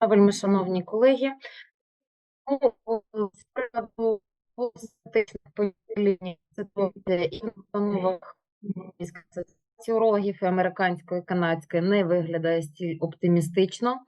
Вельми шановні колеги, з приводу статичних поділень і установах і американської канадської не виглядає стіль оптимістично,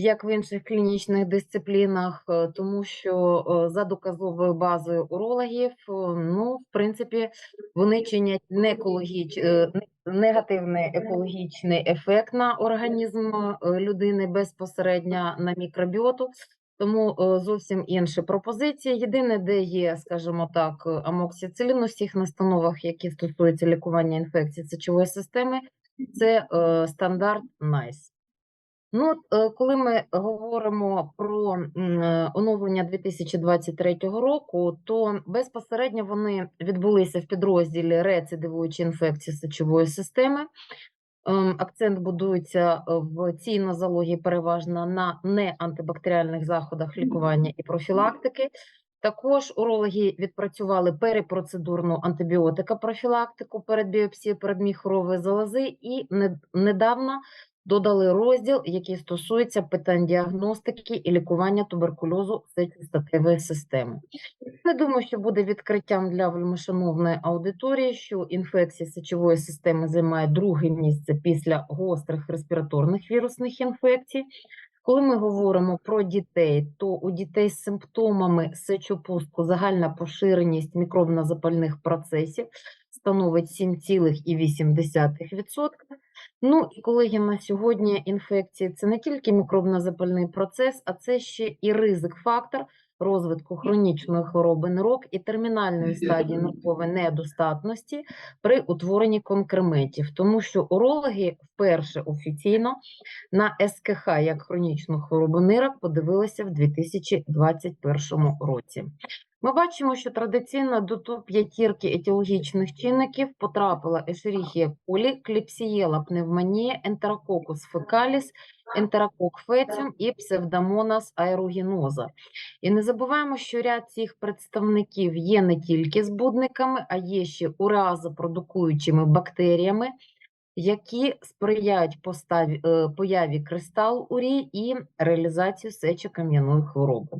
як в інших клінічних дисциплінах, е, тому що е, за доказовою базою урологів, е, ну, в принципі, вони чинять не екологіч... негативний екологічний ефект на організм людини безпосередньо на мікробіоту. Тому зовсім інші пропозиції. Єдине, де є, скажімо так, амоксицилін у всіх настановах, які стосуються лікування інфекцій сечової системи, це стандарт NICE. Ну, е, коли ми говоримо про е, оновлення 2023 року, то безпосередньо вони відбулися в підрозділі рецидивуючі інфекції сечової системи. Ем, Акцент будується е, в цій нозології переважно на неантибактеріальних заходах лікування і профілактики. Також урологи відпрацювали перепроцедурну антибіотика-профілактику перед біопсією передміхорової залози і не- недавно додали розділ, який стосується питань діагностики і лікування туберкульозу сечостатевої системи. Я думаю, що буде відкриттям для вельмишановної аудиторії, що інфекції сечової системи займають друге місце після гострих респіраторних вірусних інфекцій. Коли ми говоримо про дітей, то у дітей з симптомами сечопустку загальна поширеність мікробно-запальних процесів становить 7,8%. Ну і колеги, на сьогодні інфекції це не тільки мікробно-запальний процес, а це ще і ризик-фактор розвитку хронічної хвороби нирок і термінальної стадії ниркової недостатності при утворенні конкреметів, тому що урологи вперше офіційно на СКХ як хронічну хворобу нирок подивилися в 2021 році. Ми бачимо, що традиційно до топ-п'ятірки етіологічних чинників потрапила Escherichia coli, кліпсієла пневмонія, ентерококус фекаліс, ентерокок феціум і псевдомонас аерuginosa. І не забуваємо, що ряд цих представників є не тільки збудниками, а є ще уреазопродукуючими бактеріями, які сприяють е, появі кристал урі і реалізацію сечокам'яної хвороби.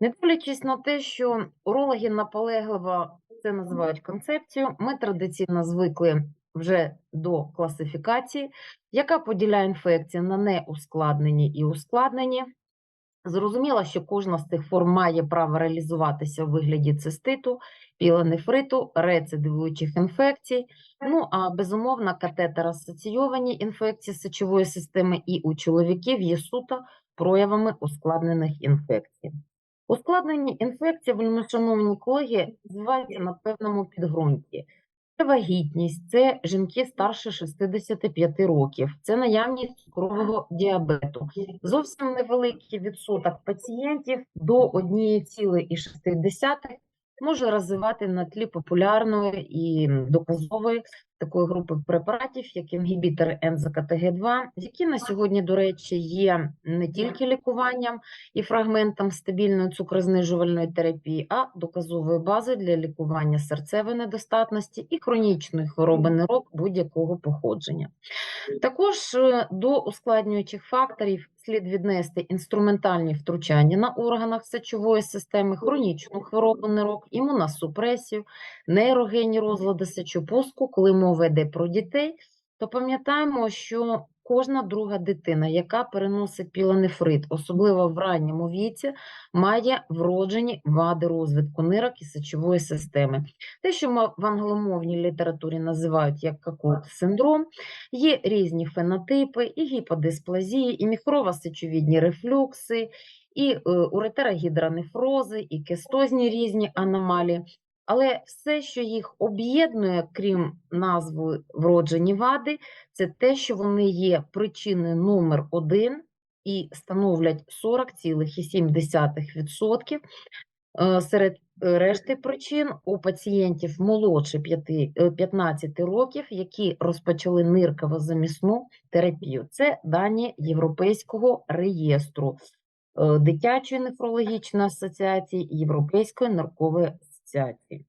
Не дивлячись на те, що урологи наполегливо це називають концепцією, ми традиційно звикли вже до класифікації, яка поділяє інфекції на неускладнені і ускладнені. Зрозуміло, що кожна з цих форм має право реалізуватися у вигляді циститу, пілонефриту, рецидивуючих інфекцій. Ну а безумовно, катетер-асоційовані інфекції сечової системи і у чоловіків є суто проявами ускладнених інфекцій. Ускладнені інфекції, вельмишановні колеги, називаються на певному підґрунті. Це вагітність, це жінки старше 65 років, це наявність цукрового діабету. Зовсім невеликий відсоток пацієнтів до 1,6 може розвивати на тлі популярної і доказової такої групи препаратів, як інгібітори НЗКТГ2, які на сьогодні, до речі, є не тільки лікуванням і фрагментом стабільної цукрознижувальної терапії, а доказовою базою для лікування серцевої недостатності і хронічної хвороби нирок будь-якого походження. Також е, до ускладнюючих факторів слід віднести інструментальні втручання на органах сечової системи, хронічну хворобу нирок, імуносупресію, нейрогенні розлади сечопуску. Коли мова йде про дітей, то пам'ятаємо, що кожна друга дитина, яка переносить пілонефрит, особливо в ранньому віці, має вроджені вади розвитку нирок і сечової системи. Те, що в англомовній літературі називають як какут-синдром, є різні фенотипи, і гіподисплазії, і міхрово-сечовідні рефлюкси, і е, уретерогідронефрози, і кистозні різні аномалії. Але все, що їх об'єднує, крім назви вроджені вади, це те, що вони є причиною номер один і становлять 40,7% Е, серед решти причин у пацієнтів молодше 5, е, 15 років, які розпочали нирково-замісну терапію. Це дані Європейського реєстру е, Дитячої нефрологічної асоціації Європейської ниркової асоціації.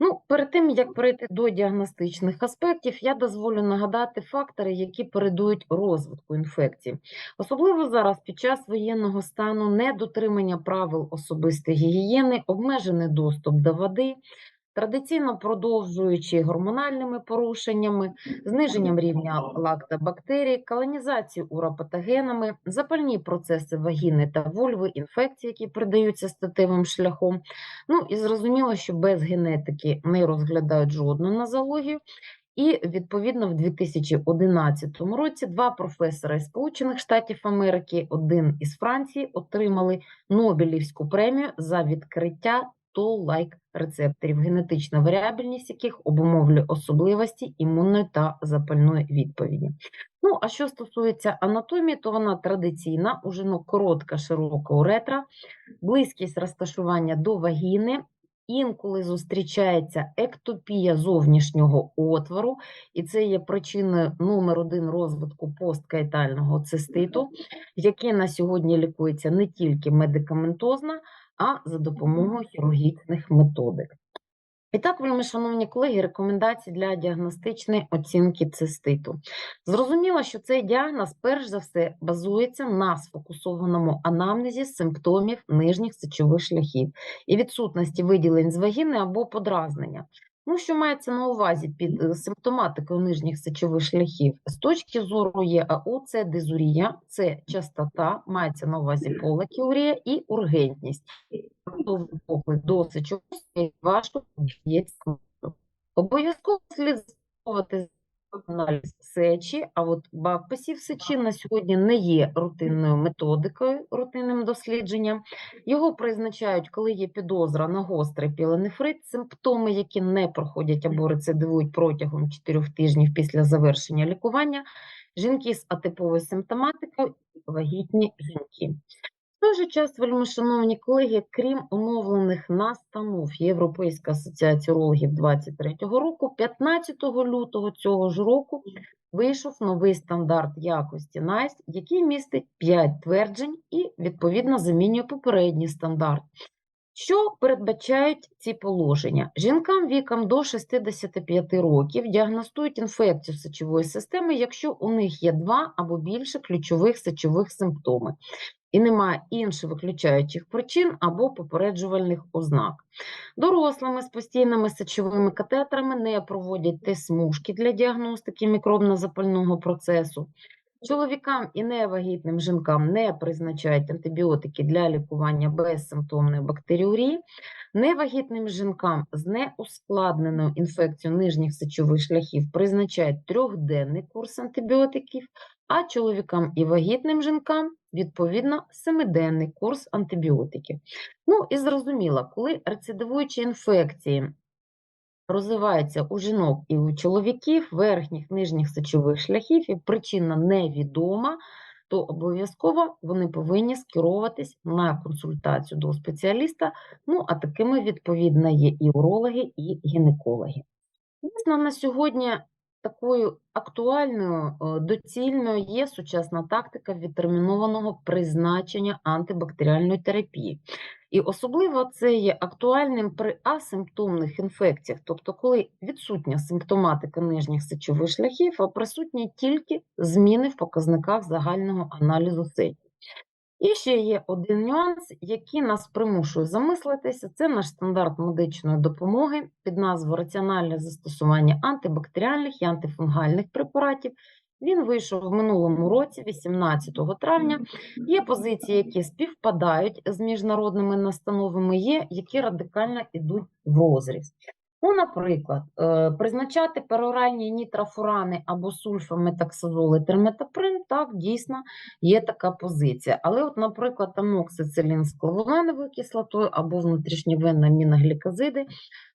Ну, перед тим, як перейти до діагностичних аспектів, я дозволю нагадати фактори, які передують розвитку інфекції. Особливо зараз, під час воєнного стану, недотримання правил особистої гігієни, обмежений доступ до води, традиційно продовжуючи гормональними порушеннями, зниженням рівня лактобактерій, колонізацію уропатогенами, запальні процеси вагіни та вульви, інфекції, які передаються статевим шляхом. Ну і зрозуміло, що без генетики не розглядають жодну нозологію. І відповідно в 2011 році два професори Сполучених Штатів Америки, один із Франції, отримали Нобелівську премію за відкриття toll-like рецепторів, генетична варіабельність яких обумовлює особливості імунної та запальної відповіді. Ну, а що стосується анатомії, то вона традиційна, у жінок коротка, широка уретра, близькість розташування до вагіни, інколи зустрічається ектопія зовнішнього отвору, і це є причиною номер один розвитку посткаїтального циститу, який на сьогодні лікується не тільки медикаментозно, а за допомогою хірургічних методик. І так, вельми шановні колеги, рекомендації для діагностичної оцінки циститу. Зрозуміло, що цей діагноз, перш за все, базується на сфокусованому анамнезі симптомів нижніх сечових шляхів і відсутності виділень з вагіни або подразнення. Ну, що мається на увазі під е, симптоматикою нижніх сечових шляхів? З точки зору ЄАУ це дизурія, це частота, мається на увазі полакіурія і ургентність. Тобто поклик до сечових важко б'ється. Обов'язково слід застосовувати аналіз сечі, а от бакпасів сечі на сьогодні не є рутинною методикою, рутинним дослідженням. Його призначають, коли є підозра на гострий піленефрит, симптоми, які не проходять або рецидивують протягом 4 тижнів після завершення лікування, жінки з атиповою симптоматикою і вагітні жінки. Той же час, вельми шановні колеги, крім умовлених настанов Європейська асоціація урологів 23-го року, 15 лютого цього ж року вийшов новий стандарт якості NICE, який містить 5 тверджень і, відповідно, замінює попередній стандарт. Що передбачають ці положення? Жінкам віком до 65 років діагностують інфекцію сечової системи, якщо у них є два або більше ключових сечових симптоми і немає інших виключаючих причин або попереджувальних ознак. Дорослими з постійними сечовими катетерами не проводять тест-смужки для діагностики мікробно-запального процесу. Чоловікам і невагітним жінкам не призначають антибіотики для лікування безсимптомної бактеріурії. Невагітним жінкам з неускладненою інфекцією нижніх сечових шляхів призначають трьохденний курс антибіотиків, а чоловікам і вагітним жінкам відповідно семиденний курс антибіотиків. Ну і зрозуміло, коли рецидивуючі інфекції розвиваються у жінок і у чоловіків, верхніх нижніх сечових шляхів, і причина невідома, то обов'язково вони повинні скеровуватись на консультацію до спеціаліста. Ну, а такими, відповідно, є і урологи, і гінекологи. Звісно, на сьогодні такою актуальною, е, доцільною є сучасна тактика відтермінованого призначення антибактеріальної терапії. І особливо це є актуальним при асимптомних інфекціях, тобто коли відсутня симптоматика нижніх сечових шляхів, а присутні тільки зміни в показниках загального аналізу сечі. І ще є один нюанс, який нас примушує замислитися. Це наш стандарт медичної допомоги під назвою Раціональне застосування антибактеріальних і антифунгальних препаратів. Він вийшов в минулому році, 18 травня. Є позиції, які співпадають з міжнародними настановами, є, які радикально йдуть в розріз. Ну, наприклад, е, призначати пероральні нітрофурани або сульфаметаксазоли терметаприн, так, дійсно є така позиція. Але, от, наприклад, амоксицилін з клаволеновою кислотою або внутрішньовенна міногліказиди,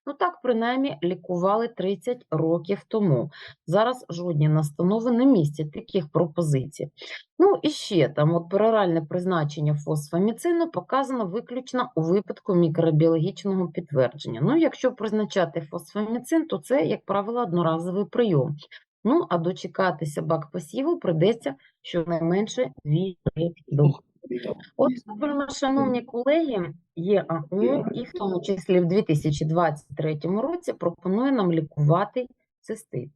ну так, принаймні, лікували 30 років тому. Зараз жодні настанови не містять таких пропозицій. Ну і ще там от пероральне призначення фосфаміцину показано виключно у випадку мікробіологічного підтвердження. Ну, якщо призначати фосфаміцин, то це, як правило, одноразовий прийом. Ну, а дочекатися бак посіву придеться щонайменше 2-3 доби. От, шановні колеги, ЄАУ, і в тому числі в 2023 році пропонує нам лікувати цистит.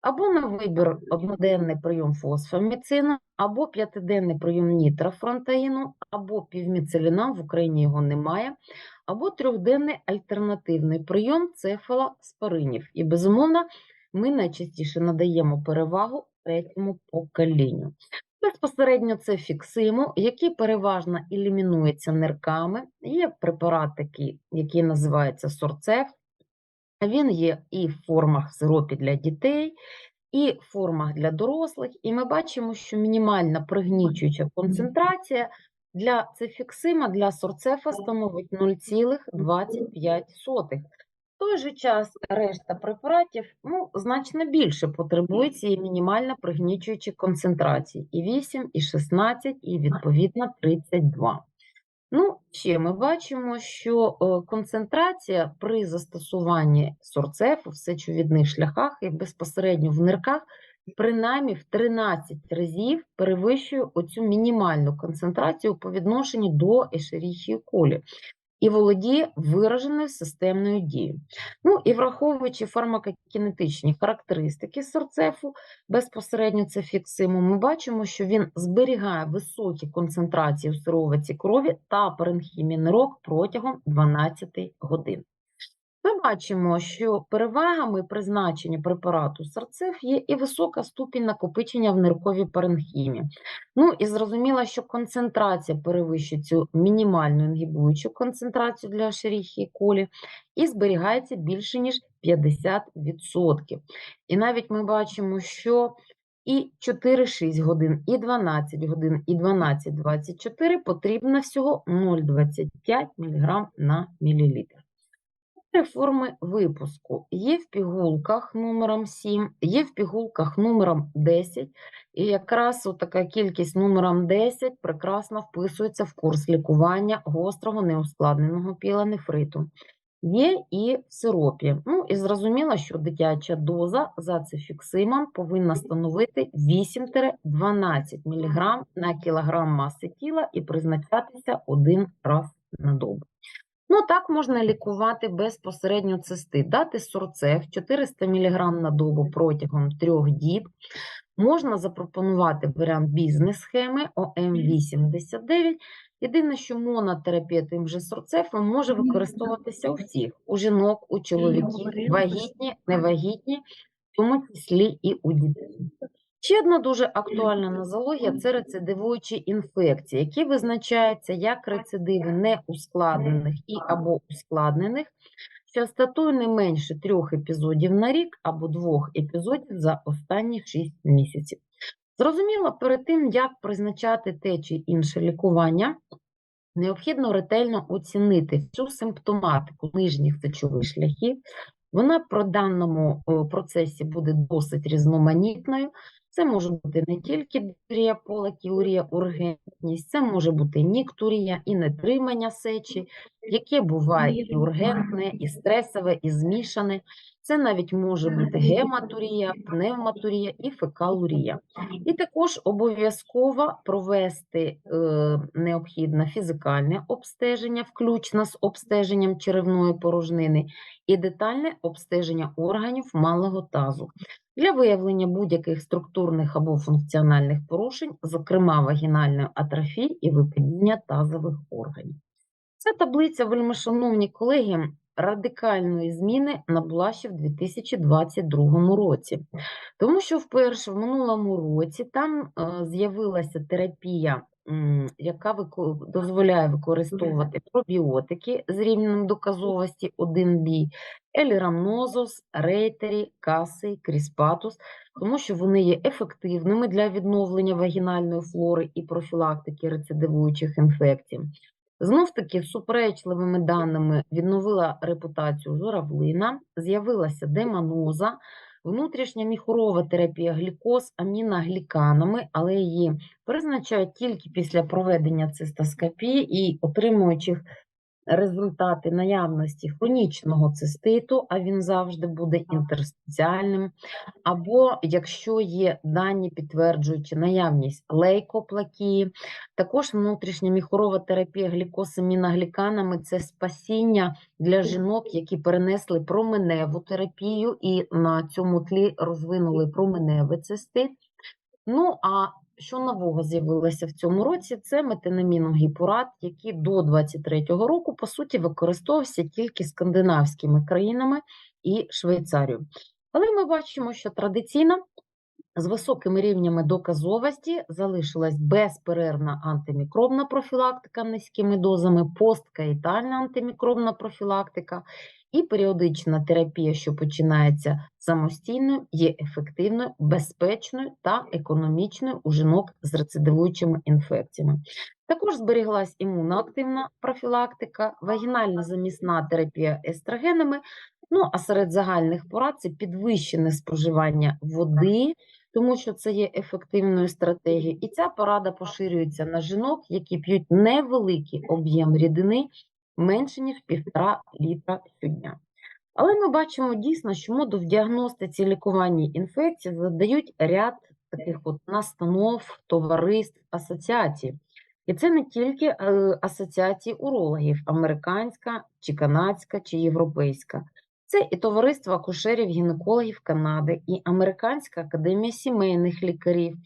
Або на вибір одноденний прийом фосфоміцину, або п'ятиденний прийом нітрофронтаїну, або півміцелінам, в Україні його немає, або трьохденний альтернативний прийом цефалоспоринів. І, безумовно, ми найчастіше надаємо перевагу третьому поколінню. Безпосередньо це фіксимо, який переважно елімінується нирками. Є препарат такий, який називається сорцеф. Він є і в формах в сиропі для дітей, і в формах для дорослих. І ми бачимо, що мінімальна пригнічуюча концентрація для цефіксима, для сорцефа становить 0,25. В той же час решта препаратів ну, значно більше потребує цієї мінімально пригнічуючої концентрації. І 8, і 16, і відповідно 32. Ну, ще ми бачимо, що е, концентрація при застосуванні сорцефу в сечовідних шляхах і безпосередньо в нирках принаймні в 13 разів перевищує оцю мінімальну концентрацію по відношенню до ешеріхії колі і володіє вираженою системною дією. Ну і враховуючи фармакокінетичні характеристики серцефу, безпосередньо це фіксимо, ми бачимо, що він зберігає високі концентрації у сировиці крові та паренхімії нирок протягом 12 годин. Ми бачимо, що перевагами призначення препарату сарцеф є і висока ступінь накопичення в нирковій паренхімі. Ну і зрозуміло, що концентрація перевищує цю мінімальну інгібуючу концентрацію для шеріхії колі і зберігається більше, ніж 50%. І навіть ми бачимо, що і 4-6 годин, і 12 годин, і 12-24 потрібно всього 0,25 мг на мілілітр. Три форми випуску є в пігулках номером 7, є в пігулках номером 10, і якраз така кількість номером 10 прекрасно вписується в курс лікування гострого неускладненого пілонефриту. Є і в сиропі. Ну і зрозуміло, що дитяча доза за цифіксимом повинна становити 8-12 мг на кілограм маси тіла і призначатися один раз на добу. Ну, так можна лікувати безпосередньо цистит. Дати сорцеф 400 мг на добу протягом трьох діб. Можна запропонувати варіант бізнес-схеми ОМ89. Єдине, що монотерапія тим же сорцефом може використовуватися у всіх: у жінок, у чоловіків, вагітні, невагітні, в тому числі і у дітей. Ще одна дуже актуальна нозологія – це рецидивуючі інфекції, які визначаються як рецидиви неускладнених і або ускладнених, що статує не менше трьох епізодів на рік або двох епізодів за останні 6 місяців. Зрозуміло, перед тим, як призначати те чи інше лікування, необхідно ретельно оцінити всю симптоматику нижніх сечових шляхів. Вона про даному процесі буде досить різноманітною. Це може бути не тільки дурія, полакіурія, ургентність, це може бути ніктурія і нетримання сечі, яке буває і ургентне, і стресове, і змішане. Це навіть може бути гематурія, пневматурія і фекалурія. І також обов'язково провести е, необхідне фізикальне обстеження, включно з обстеженням черевної порожнини, і детальне обстеження органів малого тазу для виявлення будь-яких структурних або функціональних порушень, зокрема вагінальної атрофії і випадіння тазових органів. Ця таблиця, вельмишановні колеги, радикальної зміни набула ще в 2022 році, тому що вперше в минулому році там е, з'явилася терапія яка дозволяє використовувати пробіотики з рівнем доказовості 1B, елірамнозус, рейтері, каси, кріспатус, тому що вони є ефективними для відновлення вагінальної флори і профілактики рецидивуючих інфекцій. Знов таки, суперечливими даними відновила репутацію журавлина, з'явилася деманоза, Внутрішня міхурова терапія глікоз аміногліканами, але її призначають тільки після проведення цистоскопії і отримуючих результати наявності хронічного циститу, а він завжди буде інтерстиціальним, або якщо є дані, підтверджуючи наявність лейкоплакії, також внутрішня міхорова терапія глікосаміногліканами – це спасіння для жінок, які перенесли променеву терапію і на цьому тлі розвинули променевий цистит. Ну, а що нового з'явилося в цьому році, це метенаміногіпурат, який до 23-го року, по суті, використовувався тільки скандинавськими країнами і Швейцарією. Але ми бачимо, що традиційно з високими рівнями доказовості залишилась безперервна антимікробна профілактика низькими дозами, посткаїтальна антимікробна профілактика і періодична терапія, що починається самостійною, є ефективною, безпечною та економічною у жінок з рецидивуючими інфекціями. Також зберіглась імуноактивна профілактика, вагінальна замісна терапія естрогенами, ну а серед загальних порад це підвищене споживання води, тому що це є ефективною стратегією. І ця порада поширюється на жінок, які п'ють невеликий об'єм рідини, менше ніж півтора літра щодня. Але ми бачимо дійсно, що моду в діагностиці лікуванні інфекцій задають ряд таких от настанов, товариств, асоціацій. І це не тільки е, асоціації урологів, американська, чи канадська, чи європейська. Це і товариство акушерів-гінекологів Канади, і Американська академія сімейних лікарів,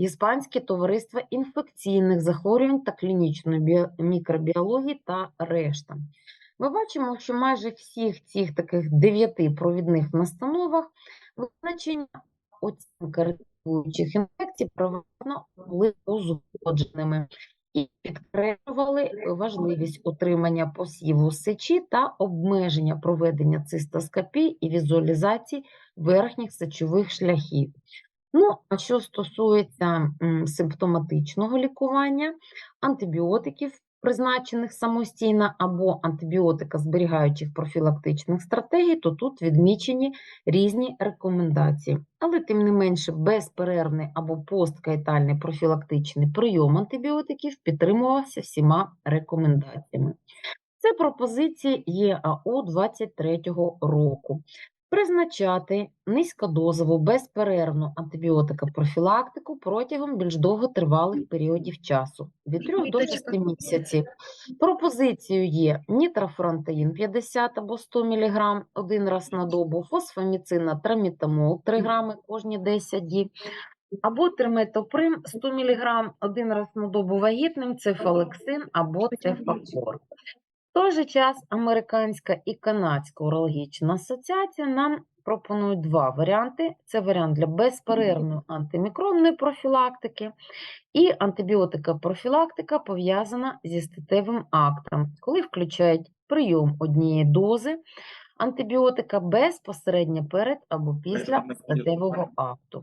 Іспанське товариство інфекційних захворювань та клінічної мікробіології та решта. Ми бачимо, що майже всіх цих таких дев'яти провідних настановах визначення оцінка рецидивуючих інфекцій проведено були узгодженими і підкреслювали важливість отримання посіву сечі та обмеження проведення цистоскопії і візуалізації верхніх сечових шляхів. Ну, а що стосується симптоматичного лікування, антибіотиків, призначених самостійно, або антибіотика зберігаючих профілактичних стратегій, то тут відмічені різні рекомендації. Але, тим не менше, безперервний або посткаїтальний профілактичний прийом антибіотиків підтримувався всіма рекомендаціями. Це пропозиції ЄАО 23-го року. Призначати низькодозову безперервну антибіотикопрофілактику протягом більш довготривалих періодів часу від 3 до 6 місяців. Пропозицією є нітрофронтеїн 50 або 100 мг один раз на добу, фосфоміцина трамітамол 3 грами кожні 10 діб, або триметоприм 100 мг один раз на добу вагітним, цефалексин або цефакор. Той же час Американська і Канадська урологічна асоціація нам пропонують два варіанти. Це варіант для безперервної антимікробної профілактики і антибіотика-профілактика пов'язана зі статевим актом, коли включають прийом однієї дози антибіотика безпосередньо перед або після статевого акту.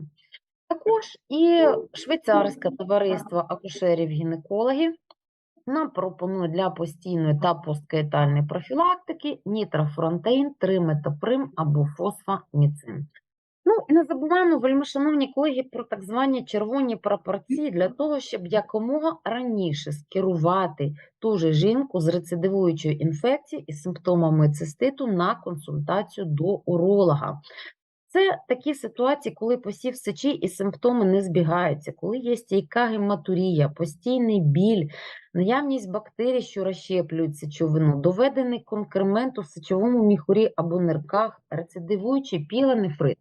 Також і швейцарське товариство акушерів-гінекологів нам пропонує для постійної та посткаїтальної профілактики нітрофронтеїн, триметоприм або фосфаміцин. Ну і не забуваємо, вельмишановні колеги, про так звані червоні прапорці для того, щоб якомога раніше скерувати ту же жінку з рецидивуючою інфекцією і симптомами циститу на консультацію до уролога. Це такі ситуації, коли посів сечі і симптоми не збігаються, коли є стійка гематурія, постійний біль, наявність бактерій, що розщеплюють сечовину, доведений конкремент у сечовому міхурі або нирках, рецидивуючий піленефрит,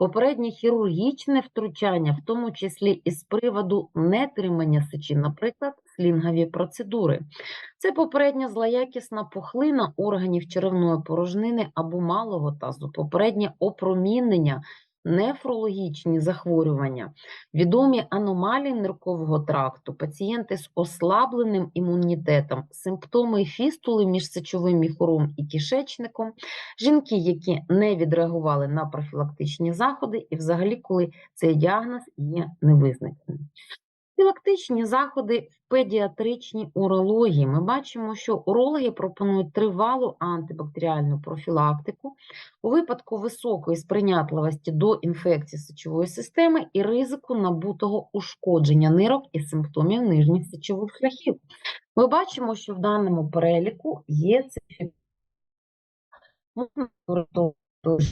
попереднє хірургічне втручання, в тому числі із приводу нетримання сечі, наприклад, слінгові процедури. Це попередня злоякісна пухлина органів черевної порожнини або малого тазу, попереднє опромінення, нефрологічні захворювання, відомі аномалії ниркового тракту, пацієнти з ослабленим імунітетом, симптоми фістули між сечовим міхуром і кишечником, жінки, які не відреагували на профілактичні заходи, і взагалі, коли цей діагноз є невизначеним. Профілактичні заходи в педіатричній урології. Ми бачимо, що урологи пропонують тривалу антибактеріальну профілактику у випадку високої сприйнятливості до інфекції сечової системи і ризику набутого ушкодження нирок і симптомів нижніх сечових шляхів. Ми бачимо, що в даному переліку є цифри. Можна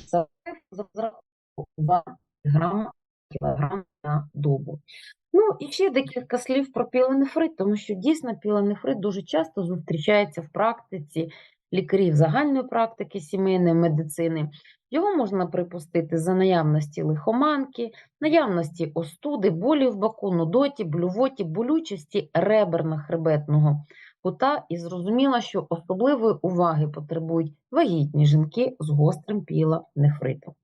за розрахунку 2 грама кілограм на добу. Ну і ще декілька слів про піленефрит, тому що дійсно піленефрит дуже часто зустрічається в практиці лікарів загальної практики сімейної медицини. Його можна припустити за наявності лихоманки, наявності остуди, болі в боку, нудоті, блювоті, болючості реберно-хребетного кута. І зрозуміло, що особливої уваги потребують вагітні жінки з гострим піленефритом.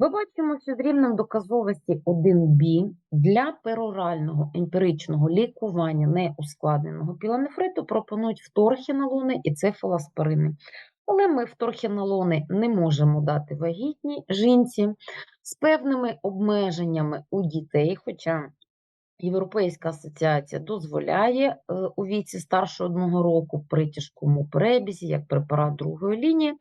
Ми бачимо, що з рівнем доказовості 1Б для перорального емпіричного лікування неускладненого піленефриту пропонують вторхінолони і цефаласпорини. Але ми вторхінолони не можемо дати вагітній жінці з певними обмеженнями у дітей, хоча Європейська асоціація дозволяє е, у віці старше одного року при тяжкому перебізі, як препарат другої лінії.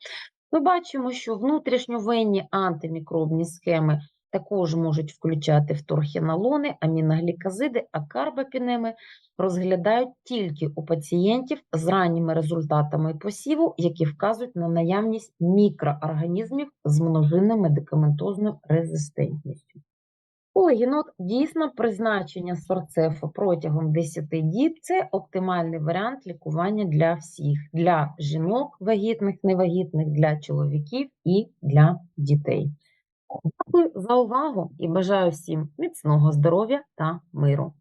Ми бачимо, що внутрішньовенні антимікробні схеми також можуть включати вторхінолони, аміногліказиди, а карбапінеми розглядають тільки у пацієнтів з ранніми результатами посіву, які вказують на наявність мікроорганізмів з множинною медикаментозною резистентністю. Полігінот дійсно призначення сорцефа протягом 10 діб це оптимальний варіант лікування для всіх, для жінок вагітних, невагітних, для чоловіків і для дітей. Дякую за увагу і бажаю всім міцного здоров'я та миру.